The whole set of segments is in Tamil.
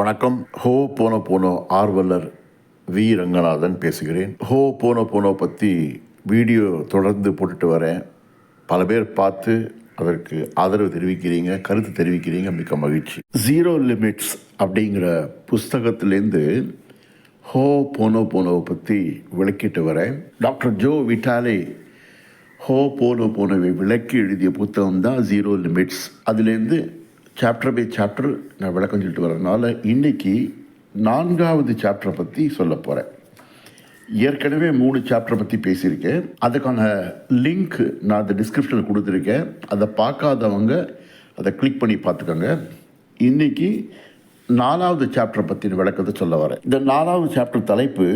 வணக்கம். ஹோ போனோ போனோ ஆர்வலர் வி. ரங்கநாதன் பேசுகிறேன். ஹோ போனோ போனோ பற்றி வீடியோ தொடர்ந்து போட்டுட்டு வரேன். பல பேர் பார்த்து அதற்கு ஆதரவு தெரிவிக்கிறீங்க கருத்து தெரிவிக்கிறீங்க மிக்க மகிழ்ச்சி. ஜீரோ லிமிட்ஸ் அப்படிங்கிற புஸ்தகத்திலேருந்து ஹோ போனோ போனோவை பற்றி விளக்கிட்டு வரேன். டாக்டர் ஜோ விட்டாலே ஹோ போனோ போனோவை விளக்கி எழுதிய புத்தகம் தான் ஜீரோ லிமிட்ஸ் அதுலேருந்து சாப்டர் பை சாப்டர் நான் விளக்கம் சொல்லிட்டு வரதுனால இன்றைக்கி நான்காவது சாப்டரை பற்றி சொல்ல போகிறேன் ஏற்கனவே மூணு சாப்டரை பற்றி பேசியிருக்கேன். அதுக்கான லிங்க் நான் அந்த டிஸ்கிரிப்ஷனில் கொடுத்துருக்கேன். அதை பார்க்காதவங்க அதை கிளிக் பண்ணி பார்த்துக்கோங்க. இன்னைக்கு நாலாவது சாப்டரை பற்றின விளக்கத்தை சொல்ல வரேன். இந்த நாலாவது சாப்டர் தலைப்பு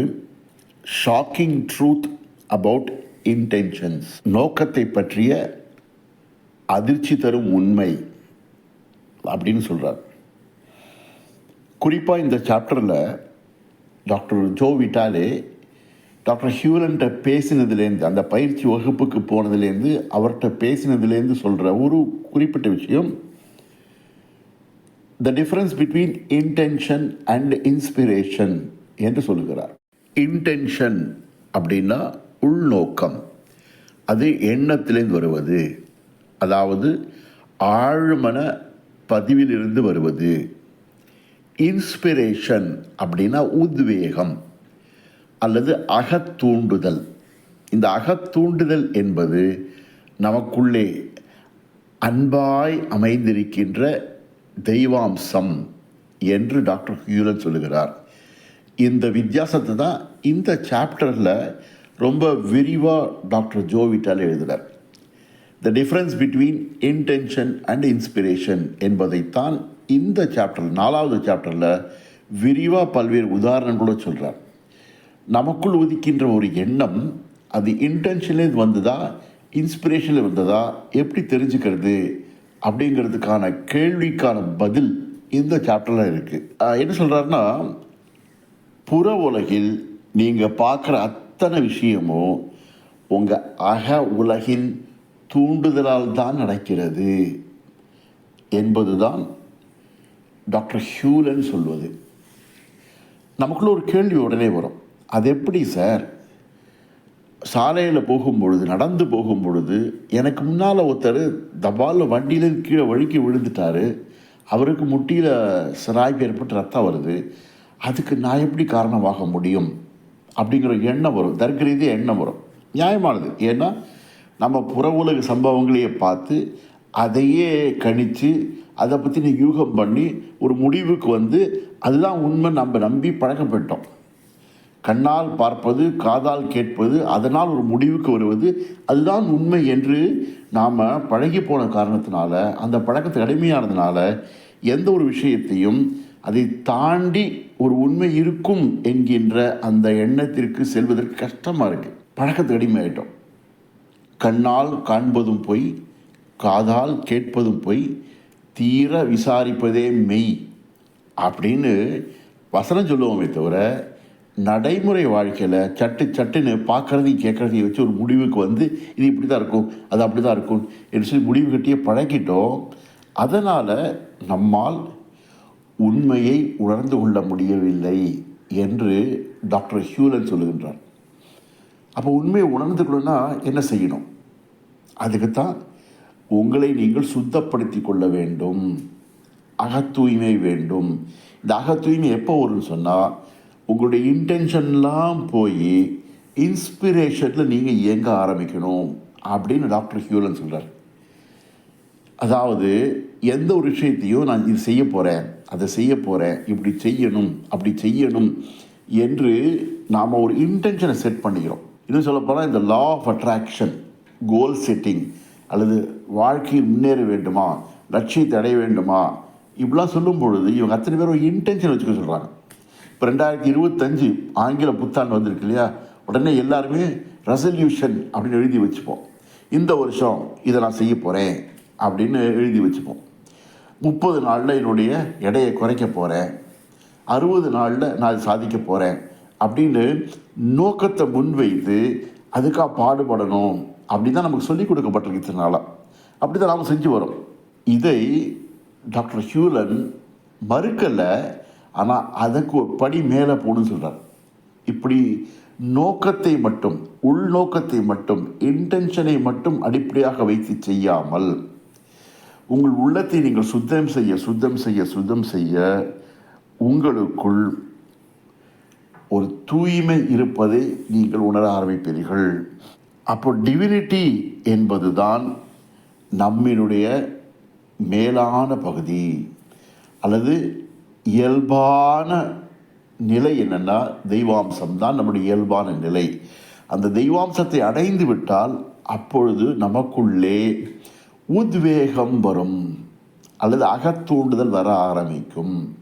ஷாக்கிங் ட்ரூத் அபவுட் இன்டென்ஷன்ஸ் நோக்கத்தை பற்றிய அதிர்ச்சி தரும் உண்மை. அப்படின்னு சொல்கிறார் குறிப்பாக இந்த சாப்டரில் டாக்டர் ஜோ விட்டாலே டாக்டர் ஹியூலன்ட்ட பேசினதுலேருந்து அந்த பயிற்சி வகுப்புக்கு போனதுலேருந்து அவர்கிட்ட பேசினதுலேருந்து சொல்கிற ஒரு குறிப்பிட்ட விஷயம். The difference between intention and inspiration என்று சொல்லுகிறார். இன்டென்ஷன் அப்படின்னா உள்நோக்கம். அது எண்ணத்திலேருந்து வருவது. அதாவது ஆழ்மன பதிவிலிருந்து வருவது. இன்ஸ்பிரேஷன் அப்படின்னா உத்வேகம் அல்லது அகத்தூண்டுதல். இந்த அகத்தூண்டுதல் என்பது நமக்குள்ளே அன்பாய் அமைந்திருக்கின்ற தெய்வாம்சம் என்று டாக்டர் ஹியூலன் சொல்லுகிறார். இந்த வித்தியாசத்தை தான் இந்த சாப்டரில் ரொம்ப விரிவாக டாக்டர் ஜோவிட்டால் எழுதுகிறார் the difference between intention and inspiration என்பதைத்தான் இந்த சாப்டர் நாலாவது சாப்டரில் விரிவாக பல்வேறு உதாரணங்களோடு சொல்கிறார் நமக்குள் உதிக்கின்ற ஒரு எண்ணம் அது இன்டென்ஷன்லேருந்து வந்ததா இன்ஸ்பிரேஷனில் வந்ததா எப்படி தெரிஞ்சுக்கிறது அப்படிங்கிறதுக்கான கேள்விக்கான பதில் இந்த சாப்டரில் இருக்குது என்ன சொல்கிறாருன்னா புற உலகில் நீங்கள் பார்க்குற அத்தனை விஷயமும் உங்கள் அக உலகின் தூண்டுதலால் தான் நடக்கிறது என்பதுதான் டாக்டர் ஹியூலன் சொல்வது. நமக்குள்ள ஒரு கேள்வி உடனே வரும். அது எப்படி சார்? சாலையில் போகும்பொழுது நடந்து போகும் பொழுது எனக்கு முன்னால் ஒருத்தர் தபாலில் வண்டியிலேருந்து கீழே வழுக்கி விழுந்துட்டாரு. அவருக்கு முட்டியில் சிராய்ப்பு ஏற்பட்டு ரத்தம் வருது. அதுக்கு நான் எப்படி காரணமாக முடியும்? அப்படிங்கிற எண்ணம் வரும். தர்க்க ரீதியாக எண்ணம் வரும். நியாயமானது. ஏன்னா நம்ம புற உலக சம்பவங்களையே பார்த்து அதையே கணித்து அதை பற்றி யூகம் பண்ணி ஒரு முடிவுக்கு வந்து அதுதான் உண்மை நம்ம நம்பி பழக்கப்பட்டோம். கண்ணால் பார்ப்பது காதால் கேட்பது அதனால் ஒரு முடிவுக்கு வருவது அதுதான் உண்மை என்று நாம் பழகி போன காரணத்தினால அந்த பழக்கத்துக்கு அடிமையானதுனால எந்த ஒரு விஷயத்தையும் அதை தாண்டி ஒரு உண்மை இருக்கும் என்கின்ற அந்த எண்ணத்திற்கு செல்வதற்கு கஷ்டமாக இருக்குது பழக்கத்துக்கு அடிமையாயிட்டோம். கண்ணால் காண்பதும் பொய் காதால் கேட்பதும் பொய் தீர விசாரிப்பதே மெய் அப்படின்னு வசனம் சொல்லுவோமே தவிர நடைமுறை வாழ்க்கையில் சட்டு சட்டுன்னு பார்க்குறதையும் கேட்குறதையும் வச்சு ஒரு முடிவுக்கு வந்து இது இப்படி தான் இருக்கும் அது அப்படி தான் இருக்கும் என்று சொல்லி முடிவு கட்டியே பழகிட்டோம். அதனால் நம்மால் உண்மையை உணர்ந்து கொள்ள முடியவில்லை என்று டாக்டர் ஹியூலன் சொல்லுகின்றார். அப்போ உண்மையை உணர்ந்துக்கணும்னா என்ன செய்யணும்? அதுக்குத்தான் உங்களை நீங்கள் சுத்தப்படுத்தி கொள்ள வேண்டும். அகத்தூய்மை வேண்டும். இந்த அகத்தூய்மை எப்போ வரும்னு சொன்னால் உங்களுடைய இன்டென்ஷன்லாம் போய் இன்ஸ்பிரேஷனில் நீங்கள் இயங்க ஆரம்பிக்கணும் அப்படின்னு டாக்டர் ஹியூலன் சொல்கிறார் அதாவது எந்த ஒரு விஷயத்தையும் நான் இது செய்ய போகிறேன் அதை செய்ய போகிறேன் இப்படி செய்யணும் அப்படி செய்யணும் என்று நாம் ஒரு இன்டென்ஷனை செட் பண்ணிக்கிறோம். இன்னும் சொல்லப்போனால் இந்த law of attraction goal setting அல்லது வாழ்க்கையில் முன்னேற வேண்டுமா லட்சியத்தை அடைய வேண்டுமா இப்படிலாம் சொல்லும் பொழுது இவங்க அத்தனை பேர் ஒரு இன்டென்ஷன் வச்சுக்க சொல்கிறாங்க இப்போ ரெண்டாயிரத்தி இருபத்தஞ்சு ஆங்கில புத்தாண்டு வந்திருக்கு இல்லையா? உடனே எல்லாருமே ரெசல்யூஷன் அப்படின்னு எழுதி வச்சுப்போம். இந்த வருஷம் இதை நான் செய்ய போகிறேன் அப்படின்னு எழுதி வச்சுப்போம். முப்பது நாளில் என்னுடைய எடையை குறைக்க போகிறேன் அறுபது நாளில் நான் சாதிக்க போகிறேன் அப்படின்னு நோக்கத்தை முன்வைத்து அதுக்காக பாடுபடணும் அப்படி தான் நமக்கு சொல்லிக் கொடுக்கப்பட்டிருக்கு இத்தனை நாளாக அப்படி தான் நாம் செஞ்சு வரோம். இதை டாக்டர் ஹியூலன் மறுக்கலை. ஆனால் அதுக்கு ஒரு படி மேலே போகணும்னு சொல்கிறார் இப்படி நோக்கத்தை மட்டும் உள்நோக்கத்தை மட்டும் இன்டென்ஷனை மட்டும் அடிப்படையாக வைத்து செய்யாமல் உங்கள் உள்ளத்தை நீங்கள் சுத்தம் செய்ய சுத்தம் செய்ய சுத்தம் செய்ய உங்களுக்குள் ஒரு தூய்மை இருப்பதை நீங்கள் உணர ஆரம்பிப்பீர்கள். அப்போ டிவினிட்டி என்பதுதான் நம்மினுடைய மேலான பகுதி. அல்லது இயல்பான நிலை என்னன்னா தெய்வாம்சம் தான் நம்முடைய இயல்பான நிலை. அந்த தெய்வாம்சத்தை அடைந்து விட்டால் அப்பொழுது நமக்குள்ளே உத்வேகம் வரும். அல்லது அகத்தூண்டுதல் வர ஆரம்பிக்கும்.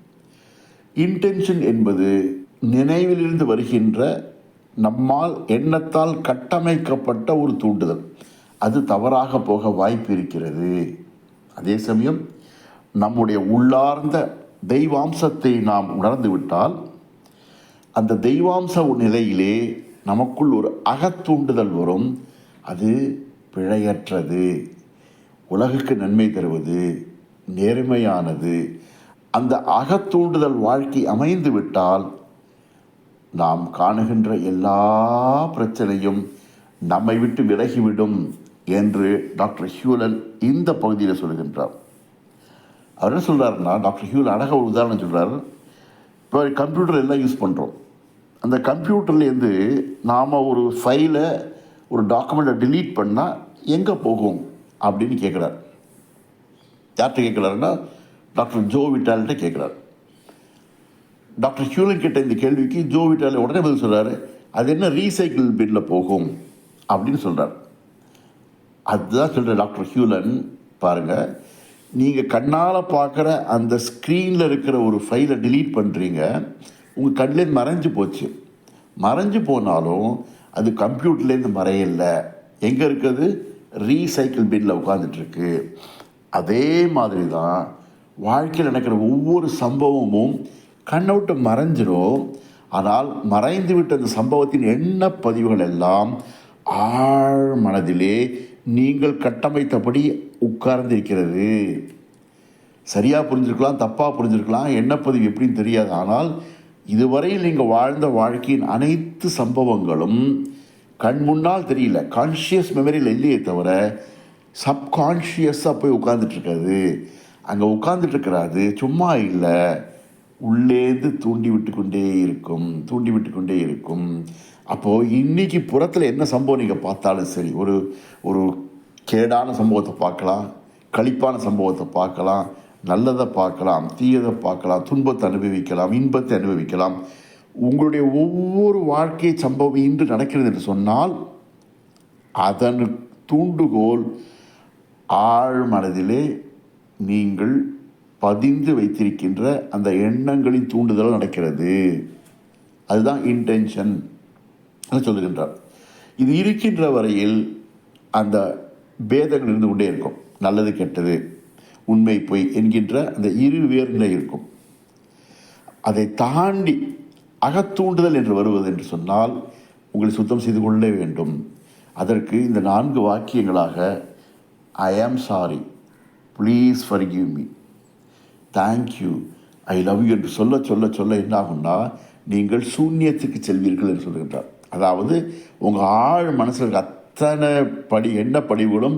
இன்டென்ஷன் என்பது நினைவிலிருந்து வருகின்ற நம்மால் எண்ணத்தால் கட்டமைக்கப்பட்ட ஒரு தூண்டுதல். அது தவறாக போக வாய்ப்பு இருக்கிறது. அதே சமயம் நம்முடைய உள்ளார்ந்த தெய்வாம்சத்தை நாம் உணர்ந்து விட்டால் அந்த தெய்வாம்ச நிலையிலே நமக்குள் ஒரு அகத்தூண்டுதல் வரும். அது பிழையற்றது. உலகுக்கு நன்மை தருவது நேர்மையானது. அந்த அகத்தூண்டுதல் வாழ்க்கை அமைந்து விட்டால் நாம் காணுகின்ற எல்லா பிரச்சனையும் நம்மை விட்டு விலகிவிடும் என்று டாக்டர் ஹியூலன் இந்த பகுதியில் சொல்கின்றார். அவர் என்ன சொல்கிறாருன்னா டாக்டர் ஹியூல் அழகாக ஒரு உதாரணம் சொல்கிறார் இப்போ கம்ப்யூட்டர் எல்லாம் யூஸ் பண்ணுறோம் அந்த கம்ப்யூட்டர்லேருந்து நாம் ஒரு ஃபைலை ஒரு டாக்குமெண்ட்டை டிலீட் பண்ணால் எங்கே போகும் அப்படின்னு கேட்குறார் யார்கிட்ட கேட்குறாருன்னா டாக்டர் ஜோ விட்டால்கிட்ட கேட்குறாரு டாக்டர் ஹியூலன் கிட்ட இந்த கேள்விக்கு ஜோ விட்டாலே உடனே பதில் சொல்கிறாரு அது என்ன ரீசைக்கிள் பின்ல போகும் அப்படின்னு சொல்கிறார் அதுதான் சொல்கிற டாக்டர் ஹியூலன் பாருங்கள் நீங்கள் கண்ணால் பார்க்குற அந்த ஸ்க்ரீனில் இருக்கிற ஒரு ஃபைலை டிலீட் பண்ணுறீங்க உங்கள் கண்லேருந்து மறைஞ்சு போச்சு. மறைஞ்சு போனாலும் அது கம்ப்யூட்டர்லேருந்து மறையலை. எங்கே இருக்குது ரீசைக்கிள் பின்னில் உட்காந்துட்ருக்கு அதே மாதிரி தான் வாழ்க்கையில் நடக்கிற ஒவ்வொரு சம்பவமும் கண்ணை விட்டு மறைஞ்சிடும் ஆனால் மறைந்து விட்ட அந்த சம்பவத்தின் எண்ண பதிவுகள் எல்லாம்? ஆழ் மனதிலே நீங்கள் கட்டமைத்தபடி உட்கார்ந்திருக்கிறது. சரியாக புரிஞ்சிருக்கலாம் தப்பாக புரிஞ்சிருக்கலாம் எண்ணப்பதிவு எப்படின்னு தெரியாது. ஆனால் இதுவரையில் நீங்கள் வாழ்ந்த வாழ்க்கையின் அனைத்து சம்பவங்களும் கண் முன்னால் தெரியல கான்ஷியஸ் மெமரியில் இல்லையே தவிர சப்கான்ஷியஸாக போய் உட்கார்ந்துட்டு அங்கே உட்கார்ந்துட்டு இருக்கிறாது சும்மா இல்லை. உள்ளேந்து தூண்டிவிட்டு கொண்டே இருக்கும் தூண்டிவிட்டு கொண்டே இருக்கும். அப்போது இன்றைக்கி புறத்தில் என்ன சம்பவம் நீங்கள் பார்த்தாலும் சரி ஒரு ஒரு கேடான சம்பவத்தை பார்க்கலாம் களிப்பான சம்பவத்தை பார்க்கலாம் நல்லதை பார்க்கலாம் தீயதை பார்க்கலாம் துன்பத்தை அனுபவிக்கலாம் இன்பத்தை அனுபவிக்கலாம். உங்களுடைய ஒவ்வொரு வாழ்க்கை சம்பவம் இன்று நடக்கிறது என்று சொன்னால் அதன் தூண்டுகோல் ஆழ் மனதிலே நீங்கள் பதிந்து வைத்திருக்கின்ற அந்த எண்ணங்களின் தூண்டுதல் நடக்கிறது. அதுதான் இன்டென்ஷன் சொல்லுகின்றார். இது இருக்கின்ற வரையில் அந்த பேதங்கள் இருந்து கொண்டே இருக்கும். நல்லது கெட்டது உண்மை பொய் என்கின்ற அந்த இரு வேர்நிலை இருக்கும். அதை தாண்டி அகத்தூண்டுதல் என்று வருவது என்று சொன்னால் உங்களை சுத்தம் செய்து கொள்ள வேண்டும். அதற்கு இந்த நான்கு வாக்கியங்களாக I am sorry please forgive me thank you I love you என்று சொல்ல சொல்ல சொல்ல என்ன ஆகும்னா நீங்கள் சூன்யத்துக்கு செல்வீர்கள் என்று சொல்கின்றார் அதாவது உங்கள் ஆழ் மனசில் இருக்க அத்தனை படி எண்ண படிவுகளும்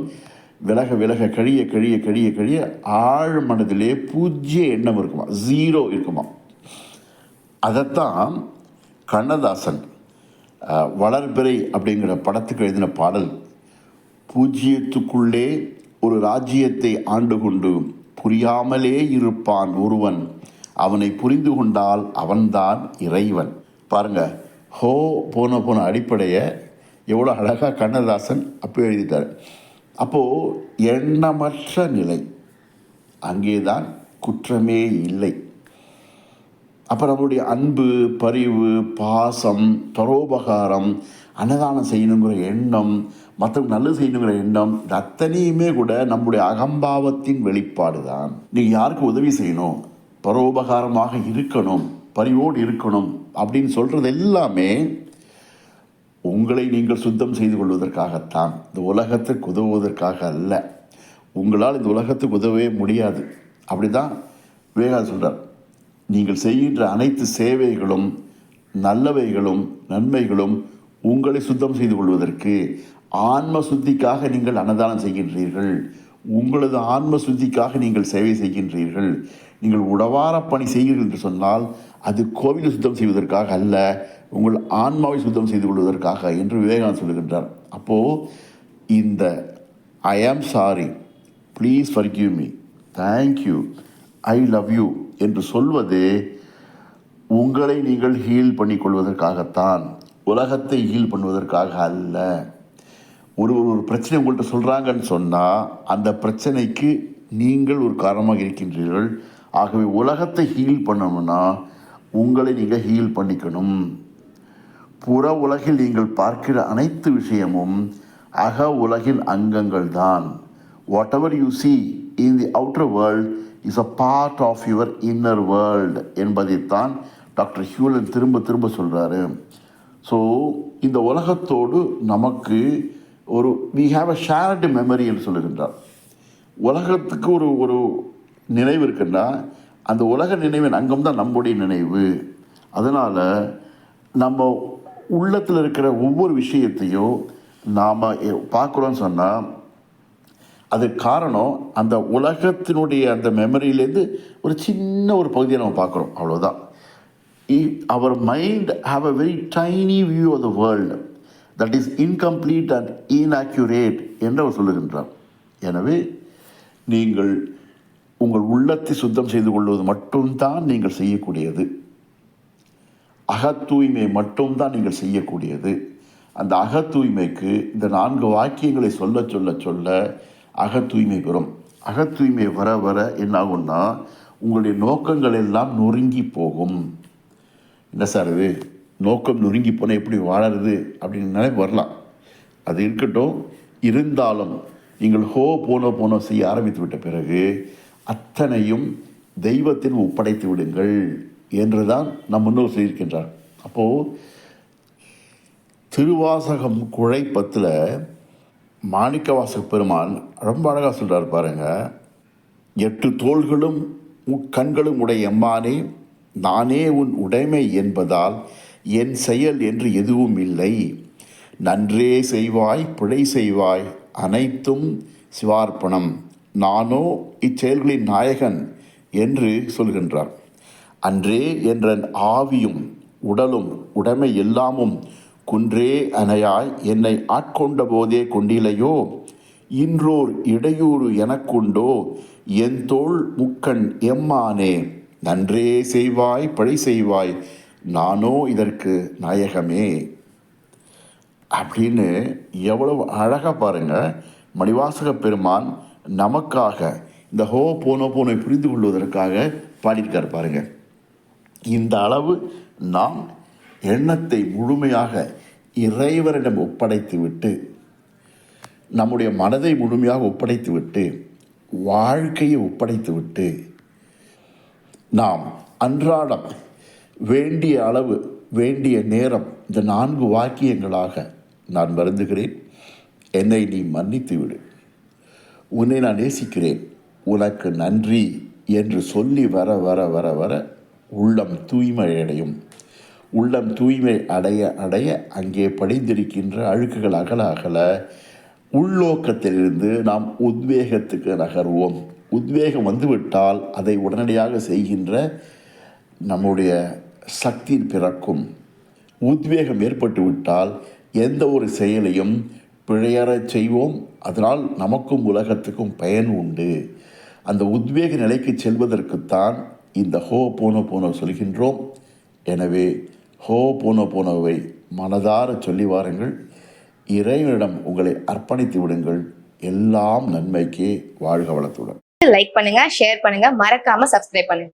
விலக விலக கழிய கழிய கழிய கழிய ஆழ் மனதிலே பூஜ்ய எண்ணம் இருக்குமா? ஜீரோ இருக்குமா? அதைத்தான் கண்ணதாசன் வளர்பிறை அப்படிங்கிற படத்துக்கு எழுதின பாடல் பூஜ்ஜியத்துக்குள்ளே ஒரு ராஜ்யத்தை ஆண்டு கொண்டு புரியாமலே இருப்பான் ஒருவன். அவனை புரிந்து கொண்டால் அவன்தான் இறைவன். பாருங்க ஹோ போன போன அடிப்படையை எவ்வளோ அழகாக கண்ணதாசன் அப்போ எழுதிட்டார். அப்போது எண்ணமற்ற நிலை. அங்கேதான் குற்றமே இல்லை. அப்போ நம்மளுடைய அன்பு பரிவு பாசம் பரோபகாரம் அன்னதானம் செய்யணுங்கிற எண்ணம் மற்றவங்க நல்லது செய்யணுங்கிற எண்ணம் இது அத்தனையுமே கூட நம்முடைய அகம்பாவத்தின் வெளிப்பாடு தான் நீங்கள் யாருக்கு உதவி செய்யணும்? பரோபகாரமாக இருக்கணும் பரிவோடு இருக்கணும் அப்படின்னு சொல்கிறது எல்லாமே உங்களை நீங்கள் சுத்தம் செய்து கொள்வதற்காகத்தான். இந்த உலகத்துக்கு உதவுவதற்காக அல்ல. உங்களால் இந்த உலகத்துக்கு உதவவே முடியாது. அப்படிதான் விவேகானந்தர் சொல்கிறார் நீங்கள் செய்கின்ற அனைத்து சேவைகளும் நல்லவைகளும் நன்மைகளும் உங்களை சுத்தம் செய்து கொள்வதற்கு ஆன்ம சுத்திக்காக நீங்கள் அன்னதானம் செய்கின்றீர்கள். உங்களது ஆன்ம சுத்திக்காக நீங்கள் சேவை செய்கின்றீர்கள். நீங்கள் உடவார பணி செய்கிறீர்கள் என்று சொன்னால் அது கோவிலை சுத்தம் செய்வதற்காக அல்ல உங்கள் ஆன்மாவை சுத்தம் செய்து கொள்வதற்காக என்று விவேகானந்த் சொல்லுகின்றார். அப்போது இந்த I am sorry please forgive me thank you I love you என்று சொல்வது உங்களை நீங்கள் ஹீல் பண்ணிக்கொள்வதற்காகத்தான். உலகத்தை ஹீல் பண்ணுவதற்காக அல்ல. ஒரு ஒரு பிரச்சனை உங்கள்கிட்ட சொல்கிறாங்கன்னு சொன்னால் அந்த பிரச்சனைக்கு நீங்கள் ஒரு காரணமாக இருக்கின்றீர்கள். ஆகவே உலகத்தை ஹீல் பண்ணணும்னா உங்களை நீங்கள் ஹீல் பண்ணிக்கணும். புற உலகில் நீங்கள் பார்க்கிற அனைத்து விஷயமும் அக உலகின் அங்கங்கள் தான். Whatever you see in the outer world is a part of your inner world என்பதைத்தான் டாக்டர் ஹியூலன் திரும்ப திரும்ப சொல்கிறாரு ஸோ இந்த உலகத்தோடு நமக்கு ஒரு we have a shared memory என்று சொல்லுகின்றார். உலகத்துக்கு ஒரு ஒரு நினைவு இருக்குன்னா அந்த உலக நினைவின் அங்கம் தான் நம்முடைய நினைவு. அதனால் நம்ம உள்ளத்தில் இருக்கிற ஒவ்வொரு விஷயத்தையும் நாம் பார்க்குறோன்னு சொன்னால் அது காரணம் அந்த உலகத்தினுடைய அந்த மெமரியிலேருந்து ஒரு சின்ன ஒரு பகுதியை நம்ம பார்க்குறோம். அவ்வளோதான் அவர் mind have a very tiny view of the world that is incomplete and inaccurate என்று அவர் சொல்லுகின்றார். எனவே நீங்கள் உங்கள் உள்ளத்தை சுத்தம் செய்து கொள்வது மட்டும்தான் நீங்கள் செய்யக்கூடியது. அகத்தூய்மை மட்டும்தான் நீங்கள் செய்யக்கூடியது. அந்த அகத்தூய்மைக்கு இந்த நான்கு வாக்கியங்களை சொல்ல சொல்ல சொல்ல அகத்தூய்மை பெறும். அகத்தூய்மை வர வர என்னாகும்னா உங்களுடைய நோக்கங்கள் எல்லாம் நொறுங்கி போகும். என்ன சார் இது? நோக்கம் நொறுங்கி போனால் எப்படி வாழறது அப்படின்னு வரலாம். அது இருக்கட்டும். இருந்தாலும் நீங்கள் ஹோ போனோ போனோ செய்ய ஆரம்பித்து விட்ட பிறகு அத்தனையும் தெய்வத்தில் ஒப்படைத்து விடுங்கள் என்றுதான் நம் முன்னோர் சொல்லியிருக்கின்றார். அப்போது திருவாசகம் குழைப்பத்தில் மாணிக்கவாசக பெருமான் ரொம்ப அழகாக சொல்கிறார் பாருங்கள் எட்டு தோள்களும் முக்கண்களும் உடைய எம்மானே நானே உன் உடைமை என்பதால் என் செயல் என்று எதுவும் இல்லை. நன்றே செய்வாய் பிழை செய்வாய் அனைத்தும் சிவார்ப்பணம். நானோ இச்செயல்களின் நாயகன் என்று சொல்கின்றார். அன்றே என்ற ஆவியும் உடலும் உடைமை எல்லாமும் குன்றே அணையாய் என்னை ஆட்கொண்ட போதே கொண்டிலையோ இன்றோர் இடையூறு எனக்குண்டோ? என் தோள் முக்கண் எம்மானே? நன்றே செய்வாய் பழி செய்வாய் நானோ இதற்கு நாயகமே. அப்படின்னு எவ்வளவு அழகாக பாருங்க மணிவாசக பெருமான் நமக்காக இந்த ஹோ போனோ போனை புரிந்து கொள்வதற்காக பாடியிருக்கார் பாருங்க. இந்த அளவு நாம் எண்ணத்தை முழுமையாக இறைவரிடம் ஒப்படைத்து விட்டு நம்முடைய மனதை முழுமையாக ஒப்படைத்து விட்டு வாழ்க்கையை ஒப்படைத்து விட்டு நாம் அன்றாடம் வேண்டிய அளவு வேண்டிய நேரம் இந்த நான்கு வாக்கியங்களாக நான் வருந்துகிறேன். என்னை நீ மன்னித்து விடு. உன்னை நான் நேசிக்கிறேன். உனக்கு நன்றி என்று சொல்லி வர வர வர வர உள்ளம் தூய்மை அடையும். உள்ளம் தூய்மை அடைய அடைய அங்கே படிந்திருக்கின்ற அழுக்குகள் அகல அகல. உள்நோக்கத்திலிருந்து நாம் உத்வேகத்துக்கு நகர்வோம். உத்வேகம் வந்துவிட்டால் அதை உடனடியாக செய்கின்ற நம்முடைய சக்தி பிறக்கும். உத்வேகம் ஏற்பட்டுவிட்டால் எந்த ஒரு செயலையும் பிழையறச் செய்வோம். அதனால் நமக்கும் உலகத்துக்கும் பயன் உண்டு. அந்த உத்வேக நிலைக்கு செல்வதற்குத்தான் இந்த ஹோ போனோ போனோ சொல்கின்றோம். எனவே ஹோ போனோ போனோவை மனதார சொல்லி வாருங்கள். இறைவனிடம் உங்களை அர்ப்பணித்து விடுங்கள். எல்லாம் நன்மைக்கே வாழ்க வளத்துடன். லைக் பண்ணுங்க ஷேர் பண்ணுங்க. மறக்காம சப்ஸ்கிரைப் பண்ணுங்க.